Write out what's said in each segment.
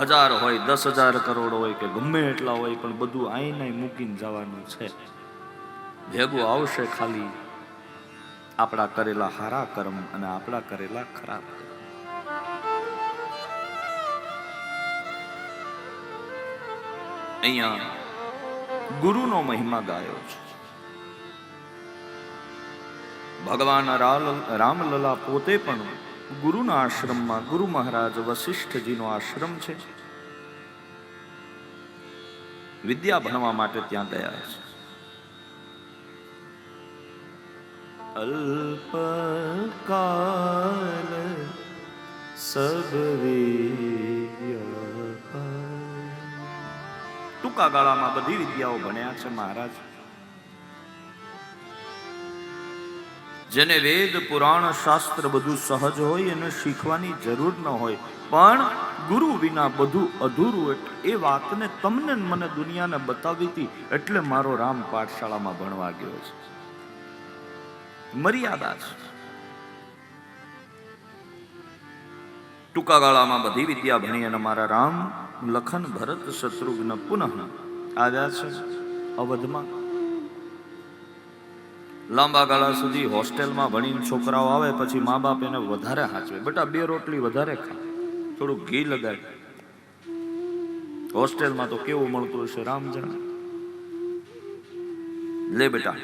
હજાર હોય, દસ હજાર કરોડ હોય કે ગમે એટલા હોય, પણ બધું આઈને મૂકીને જવાનું છે. ભેગું આવશે ખાલી આપણા કરેલા હારા કર્મ અને આપણા કરેલા ખરાબ અહીંયા ગુરુનો મહિમા ગાયો છે. ભગવાન રામલલા પોતે પણ ગુરુના આશ્રમમાં ગુરુ મહારાજ વશિષ્ઠજીનો આશ્રમ છે. વિદ્યા ભણવા માટે ત્યાં ગયા છે. અલ્પકાલ સબ ટૂંકા ગાળામાં બધી વિદ્યાઓ ભણ્યા છે મહારાજ. જેને વેદ, પુરાણ, શાસ્ત્ર બધું સહજ હોય, એને શીખવાની જરૂર ન હોય. પણ ગુરુ વિના બધું અધૂરું એ વાતને તમને મને દુનિયાને બતાવી હતી, એટલે મારો રામ પાઠશાળામાં ભણવા ગયો છે. મર્યાદા છે. ટૂંકા ગાળામાં બધી વિદ્યા ભણી અને મારા રામ, લખન ભરત, શત્રુઘ્ન પુનઃ આવ્યા છે અવધમાં. લાંબા ગાળા સુધી હોસ્ટેલમાં ભણીને છોકરાઓ આવે પછી મા બાપ એને વધારે હાચવે. બેટા, બે રોટલી વધારે ખા. થોડું ઘી લગાડ. હોસ્ટેલમાં તો કેવું મળતું હશે, રામ જાણે. લે બેટા.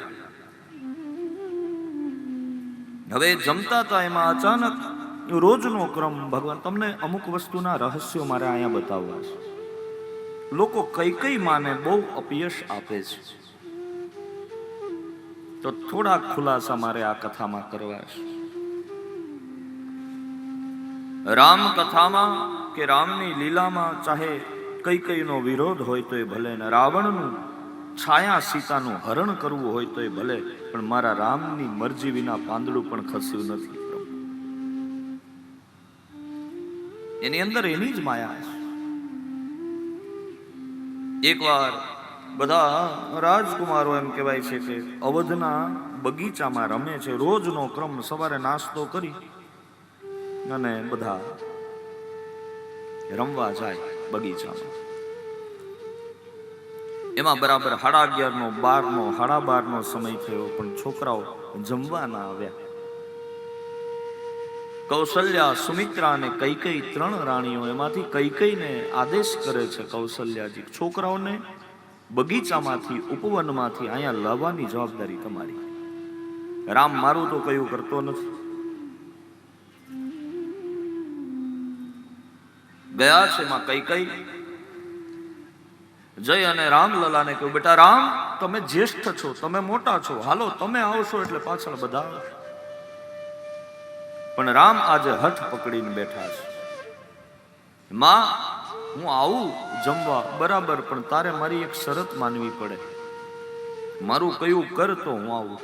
હવે જમતા હતા એમાં અચાનક રોજનો ક્રમ, ભગવાન, તમને અમુક વસ્તુના રહસ્યો મારે અહીંયા બતાવવા છે. લોકો કઈ કઈ માને બહુ અપયશ આપે છે. તો થોડા ખુલાસા મારે આ કથામાં કરવા છે. રામ કથામાં કે રામની લીલામાં ચાહે કઈ કઈનો વિરોધ હોય તો એ ભલે ને રાવણનું છાયા સીતાનું હરણ કરવું હોય તો એ ભલે, પણ મારા રામની મરજી વિના પાંદડું પણ ખસ્યું નથી એની અંદર એની જ માયા છે. એકવાર બધા રાજકુમારો એમ કહેવાય છે કે અવધના બગીચામાં રમે છે. રોજનો ક્રમ સવારે નાસ્તો કરી અને બધા રમવા જાય બગીચામાં. એમાં બરાબર હાડા અગિયારનો, બારનો હાડા બારનો સમય થયો, પણ છોકરાઓ જમવા ના આવ્યા. કૌશલ્યા, સુમિત્રા અને કૈકઈ ત્રણ રાણીઓ એમાંથી કૈકઈને આદેશ કરે છે કૌશલ્યાજી. છોકરાઓને બગીચામાંથી, ઉપવનમાંથી અહીંયા લાવવાની જવાબદારી તમારી. રામ મારું તો કયું કરતો નથી. ગયા છે માં કઈ કઈ? જય અને રામ લલાને કહ્યું, બેટા રામ, તમે જ્યેષ્ઠ છો, તમે મોટા છો. હાલો, તમે આવશો એટલે પાછળ બધા પણ રામ આજે હઠ પકડીને બેઠા છે. માં હું આવું જમવા બરાબર, પણ તારે મારી એક શરત માનવી પડે. મારું કયું કર તો હું આવું.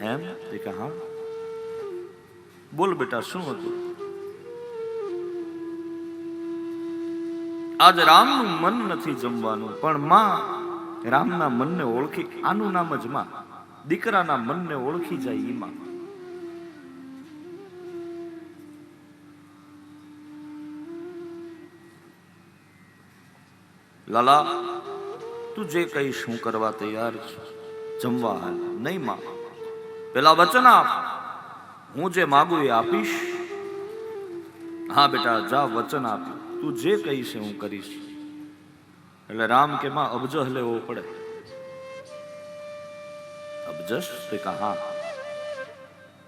એમ? તે કે હા. બોલ બેટા, શું હતું? આજ રામનું મન નથી જમવાનું, પણ માં રામના મનને ઓળખી, આનું નામ જ માં, દીકરાના મનને ઓળખી જાય ઈ લાલા, તું જે કહીશ હું કરવા તૈયાર છું. જમવા નહીં માં. પેલા વચન આપ. હું જે માગું એ આપીશ. હા બેટા, જા વચન આપ્યું તું જે કહીશ હું કરીશ. એટલે રામ કે માં, અબજહ લેવો પડે. અબજશ તે કહા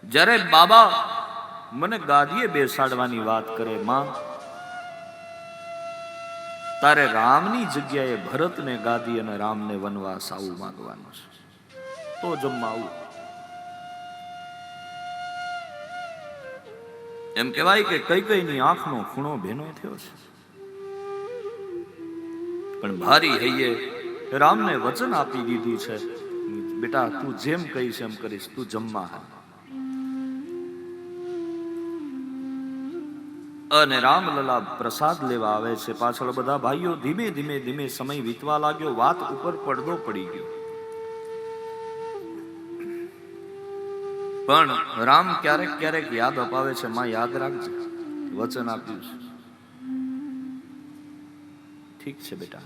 જ્યારે બાબા મને ગાદીએ બેસાડવાની વાત કરે, માં તારે રામની જગ્યાએ ભરતને ગાદી અને રામને વનવાસ આવું માંગવાનું છે. તો જમવા આવું. એમ કહેવાય કે કઈ કઈ ની આંખનો ખૂણો ભેનો થયો છે. પણ ભારી હૈયે રામને વચન આપી દીધું છે. બેટા, તું જેમ કહીશ એમ કરીશ, તું જમવા હાલ. અને રામલલા પ્રસાદ લેવા આવે છે. પાછળ બધા ભાઈઓ ધીમે ધીમે ધીમે સમય વીતવા લાગ્યો. વાત ઉપર પડદો પડી ગયો. પણ રામ ક્યારેક ક્યારેક યાદ અપાવે છે. માં, યાદ રાખજે. વચન આપ્યું છે. ઠીક છે બેટા.